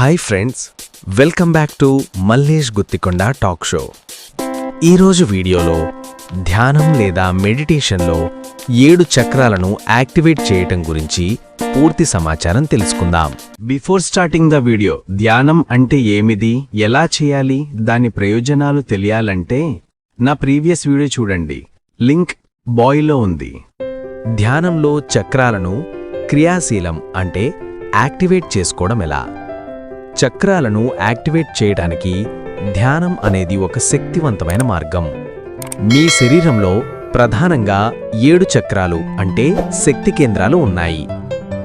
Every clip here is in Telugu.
Hi friends welcome back to Mallesh Guttikonda talk show ఈరోజు వీడియోలో ధ్యానం లేదా మెడిటేషన్లో ఏడు చక్రాలను యాక్టివేట్ చేయటం గురించి పూర్తి సమాచారం తెలుసుకుందాం. బిఫోర్ స్టార్టింగ్ ద వీడియో ధ్యానం అంటే ఏమిది? ఎలా చేయాలి? దాని ప్రయోజనాలు తెలియాలంటే నా ప్రీవియస్ వీడియో చూడండి. లింక్ బాయ్లో ఉంది. ధ్యానంలో చక్రాలను క్రియాశీలం అంటే యాక్టివేట్ చేసుకోవడం ఎలా? చక్రాలను యాక్టివేట్ చేయడానికి ధ్యానం అనేది ఒక శక్తివంతమైన మార్గం. మీ శరీరంలో ప్రధానంగా ఏడు చక్రాలు అంటే శక్తి కేంద్రాలు ఉన్నాయి.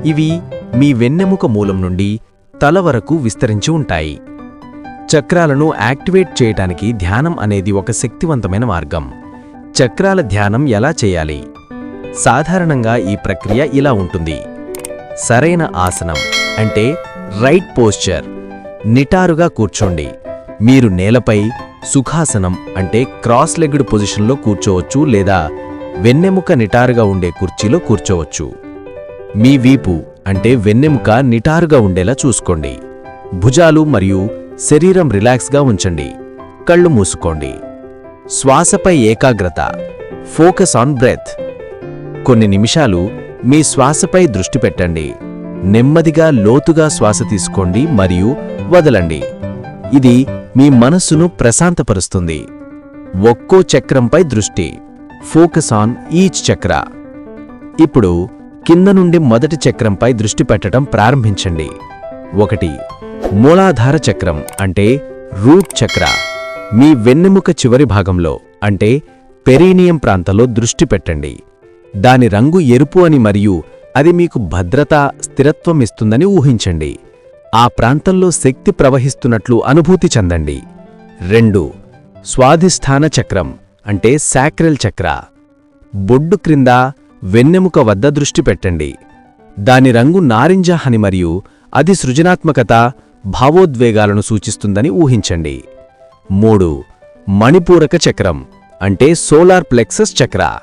ఇవి మీ వెన్నెముక మూలం నుండి తల వరకు విస్తరించి ఉంటాయి. చక్రాలను యాక్టివేట్ చేయటానికి ధ్యానం అనేది ఒక శక్తివంతమైన మార్గం. చక్రాల ధ్యానం ఎలా చేయాలి? సాధారణంగా ఈ ప్రక్రియ ఇలా ఉంటుంది. సరైన ఆసనం అంటే రైట్ పోస్చర్. నిటారుగా కూర్చోండి. మీరు నేలపై సుఖాసనం అంటే క్రాస్ లెగ్డ్ పొజిషన్లో కూర్చోవచ్చు లేదా వెన్నెముక నిటారుగా ఉండే కుర్చీలో కూర్చోవచ్చు. మీ వీపు అంటే వెన్నెముక నిటారుగా ఉండేలా చూసుకోండి. భుజాలు మరియు శరీరం రిలాక్స్గా ఉంచండి. కళ్ళు మూసుకోండి. శ్వాసపై ఏకాగ్రత ఫోకస్ ఆన్ బ్రెత్. కొన్ని నిమిషాలు మీ శ్వాసపై దృష్టి పెట్టండి. నెమ్మదిగా లోతుగా శ్వాస తీసుకోండి మరియు వదలండి. ఇది మీ మనస్సును ప్రశాంతపరుస్తుంది. ఒక్కో చక్రంపై దృష్టి. Focus on each chakra. ఇప్పుడు కింద నుండి మొదటి చక్రంపై దృష్టి పెట్టడం ప్రారంభించండి. ఒకటి మూలాధార చక్రం అంటే రూట్ చక్ర. మీ వెన్నెముక చివరి భాగంలో అంటే పెరీనియం ప్రాంతంలో దృష్టి పెట్టండి. దాని రంగు ఎరుపు అని మరియు అది మీకు భద్రత స్థిరత్వం ఇస్తుందని ఊహించండి. ఆ ప్రాంతంలో శక్తి ప్రవహిస్తున్నట్లు అనుభూతి చెందండి. రెండు స్వాధిష్టాన చక్రం అంటే శాక్రెల్ చక్ర. బొడ్డు క్రింద వెన్నెముక వద్ద దృష్టి పెట్టండి. దాని రంగు నారింజ హని మరియు అది సృజనాత్మకత భావోద్వేగాలను సూచిస్తుందని ఊహించండి. మూడు మణిపూరక చక్రం అంటే సోలార్ ప్లెక్సస్ చక్ర.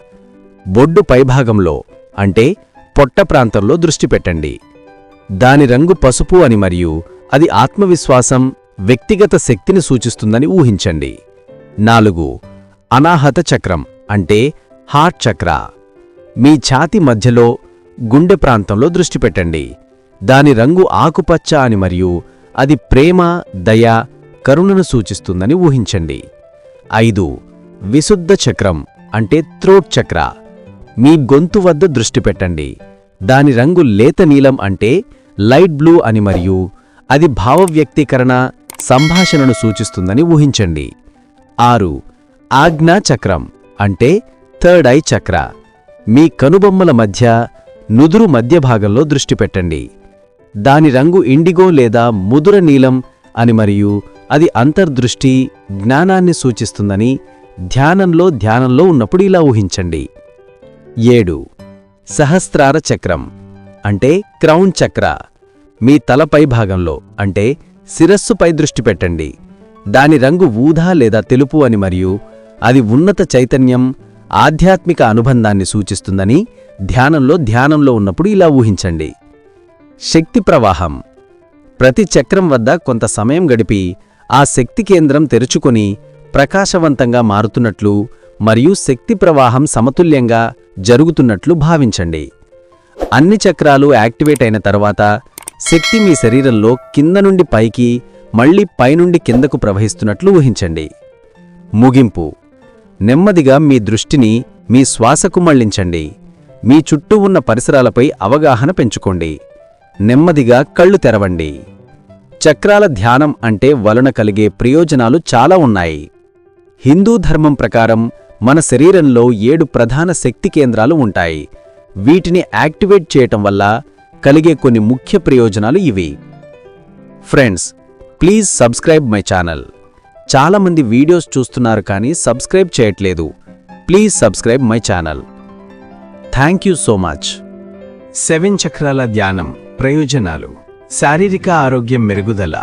బొడ్డు పైభాగంలో అంటే పొట్ట ప్రాంతంలో దృష్టి పెట్టండి. దాని రంగు పసుపు అని మరియు అది ఆత్మవిశ్వాసం వ్యక్తిగత శక్తిని సూచిస్తుందని ఊహించండి. నాలుగు అనాహత చక్రం అంటే హార్ట్ చక్ర. మీ ఛాతి మధ్యలో గుండె ప్రాంతంలో దృష్టి పెట్టండి. దాని రంగు ఆకుపచ్చ అని మరియు అది ప్రేమ దయ కరుణను సూచిస్తుందని ఊహించండి. ఐదు విశుద్ధ చక్రం అంటే త్రోట్ చక్ర. మీ గొంతు వద్ద దృష్టి పెట్టండి. దాని రంగు లేత నీలం అంటే లైట్ బ్లూ అని మరియు అది భావవ్యక్తీకరణ సంభాషణను సూచిస్తుందని ఊహించండి. ఆరు ఆజ్ఞా చక్రం అంటే థర్డ్ ఐ చక్ర. మీ కనుబొమ్మల మధ్య నుదురు మధ్య భాగంలో దృష్టి పెట్టండి. దాని రంగు ఇండిగో లేదా ముదుర నీలం అని మరియు అది అంతర్దృష్టి జ్ఞానాన్ని సూచిస్తుందని ధ్యానంలో ధ్యానంలో ఉన్నప్పుడు ఇలా ఊహించండి. ఏడు సహస్రార చక్రం. అంటే క్రౌన్ చక్ర. మీ తలపై భాగంలో అంటే శిరస్సుపై దృష్టి పెట్టండి. దాని రంగు ఊదా లేదా తెలుపు అని మరియు అది ఉన్నత చైతన్యం ఆధ్యాత్మిక అనుబంధాన్ని సూచిస్తుందని ధ్యానంలో ధ్యానంలో ఉన్నప్పుడు ఇలా ఊహించండి. శక్తి ప్రవాహం. ప్రతి చక్రం వద్ద కొంత సమయం గడిపి ఆ శక్తి కేంద్రం తెరుచుకొని ప్రకాశవంతంగా మారుతున్నట్లు మరియు శక్తి ప్రవాహం సమతుల్యంగా జరుగుతున్నట్లు భావించండి. అన్ని చక్రాలు యాక్టివేట్ అయిన తర్వాత శక్తి మీ శరీరంలో కింద నుండి పైకి మళ్ళీ పైనుండి కిందకు ప్రవహిస్తున్నట్లు ఊహించండి. ముగింపు. నెమ్మదిగా మీ దృష్టిని మీ శ్వాసకు మళ్ళించండి. మీ చుట్టూ ఉన్న పరిసరాలపై అవగాహన పెంచుకోండి. నెమ్మదిగా కళ్ళు తెరవండి. చక్రాల ధ్యానం అంటే వలన కలిగే ప్రయోజనాలు చాలా ఉన్నాయి. హిందూ ధర్మం ప్రకారం మన శరీరంలో ఏడు ప్రధాన శక్తి కేంద్రాలు ఉంటాయి. వీటిని యాక్టివేట్ చేయటం వల్ల కలిగే కొన్ని ముఖ్య ప్రయోజనాలు ఇవి. Friends please subscribe my channel చాలామంది వీడియోస్ చూస్తున్నారు కానీ సబ్స్క్రైబ్ చేయట్లేదు. Please subscribe my channel thank you so much seven చక్రాల ధ్యానం ప్రయోజనాలు. శారీరక ఆరోగ్యం మెరుగుదల.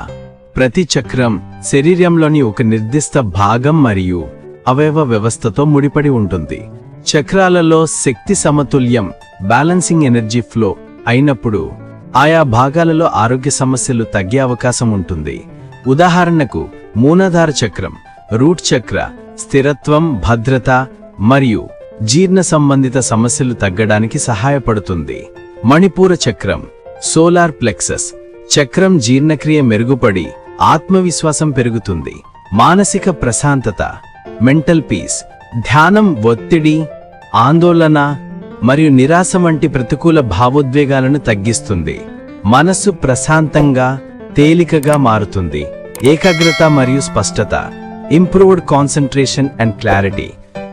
ప్రతి చక్రం శరీరంలోని ఒక నిర్దిష్ట భాగం మరియు అవయవ వ్యవస్థతో ముడిపడి ఉంటుంది. చక్రాలలో శక్తి సమతుల్యం బ్యాలెన్సింగ్ ఎనర్జీ ఫ్లో అయినప్పుడు ఆయా భాగాలలో ఆరోగ్య సమస్యలు తగ్గే అవకాశం ఉంటుంది. ఉదాహరణకు మూనాధార చక్రం రూట్ చక్ర స్థిరత్వం భద్రత మరియు జీర్ణ సంబంధిత సమస్యలు తగ్గడానికి సహాయపడుతుంది. మణిపూర చక్రం సోలార్ ప్లెక్సస్ చక్రం జీర్ణక్రియ మెరుగుపడి ఆత్మవిశ్వాసం పెరుగుతుంది. మానసిక ప్రశాంతత మెంటల్ పీస్ ధ్యానం ఒత్తిడి ఆందోళన మరియు నిరాశ వంటి ప్రతికూల భావోద్వేగాలను తగ్గిస్తుంది. మనస్సు ప్రశాంతంగా తేలికగా మారుతుంది. ఏకాగ్రత మరియు స్పష్టత ఇంప్రూవ్డ్ కాన్సన్ట్రేషన్ అండ్ క్లారిటీ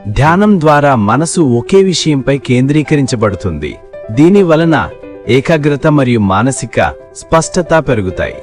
ధ్యానం ద్వారా మనసు ఒకే విషయంపై కేంద్రీకరించబడుతుంది. దీని వలన ఏకాగ్రత మరియు మానసిక స్పష్టత పెరుగుతాయి.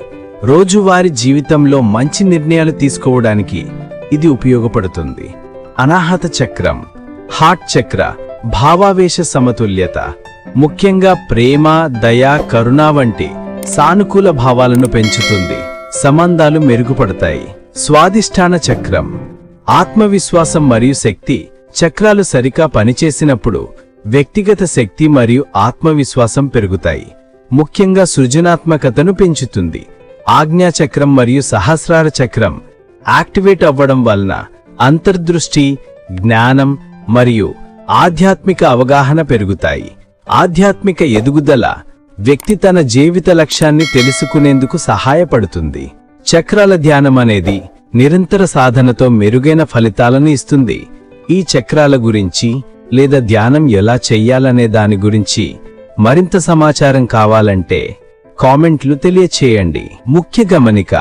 రోజువారీ జీవితంలో మంచి నిర్ణయాలు తీసుకోవడానికి ఇది ఉపయోగపడుతుంది. అనాహత చక్రం హార్ట్ చక్ర భావావేశ సమతుల్యత ముఖ్యంగా ప్రేమ దయ కరుణ వంటి సానుకూల భావాలను పెంచుతుంది. సంబంధాలు మెరుగుపడతాయి. స్వాదిష్టాన చక్రం ఆత్మవిశ్వాసం మరియు శక్తి చక్రాలు సరిగా పనిచేసినప్పుడు వ్యక్తిగత శక్తి మరియు ఆత్మవిశ్వాసం పెరుగుతాయి. ముఖ్యంగా సృజనాత్మకతను పెంచుతుంది. ఆజ్ఞా చక్రం మరియు సహస్రార చక్రం యాక్టివేట్ అవ్వడం వలన అంతర్దృష్టి జ్ఞానం మరియు ఆధ్యాత్మిక అవగాహన పెరుగుతాయి. ఆధ్యాత్మిక ఎదుగుదల వ్యక్తి తన జీవిత లక్ష్యాన్ని తెలుసుకునేందుకు సహాయపడుతుంది. చక్రాల ధ్యానం అనేది నిరంతర సాధనతో మెరుగైన ఫలితాలను ఇస్తుంది. ఈ చక్రాల గురించి లేదా ధ్యానం ఎలా చెయ్యాలనే దాని గురించి మరింత సమాచారం కావాలంటే కామెంట్లు తెలియచేయండి. ముఖ్య గమనిక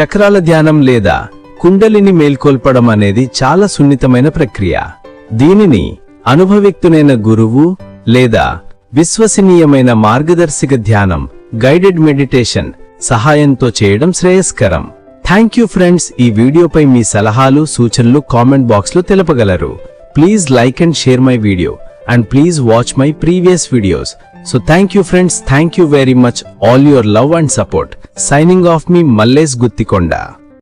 చక్రాల ధ్యానం లేదా కుండలిని మేల్కొల్పడం అనేది చాలా సున్నితమైన ప్రక్రియ. దీనిని అనుభవిక్తునైన గురువు లేదా విశ్వసనీయమైన మార్గదర్శక ధ్యానం గైడెడ్ మెడిటేషన్ సహాయంతో చేయడం శ్రేయస్కరం. థ్యాంక్ యూ ఫ్రెండ్స్ ఈ వీడియోపై మీ సలహాలు సూచనలు కామెంట్ బాక్స్లో తెలపగలరు. Please like and share my video and please watch my previous videos so thank you friends thank you very much all your love and support signing off me Mallesh Guthikonda.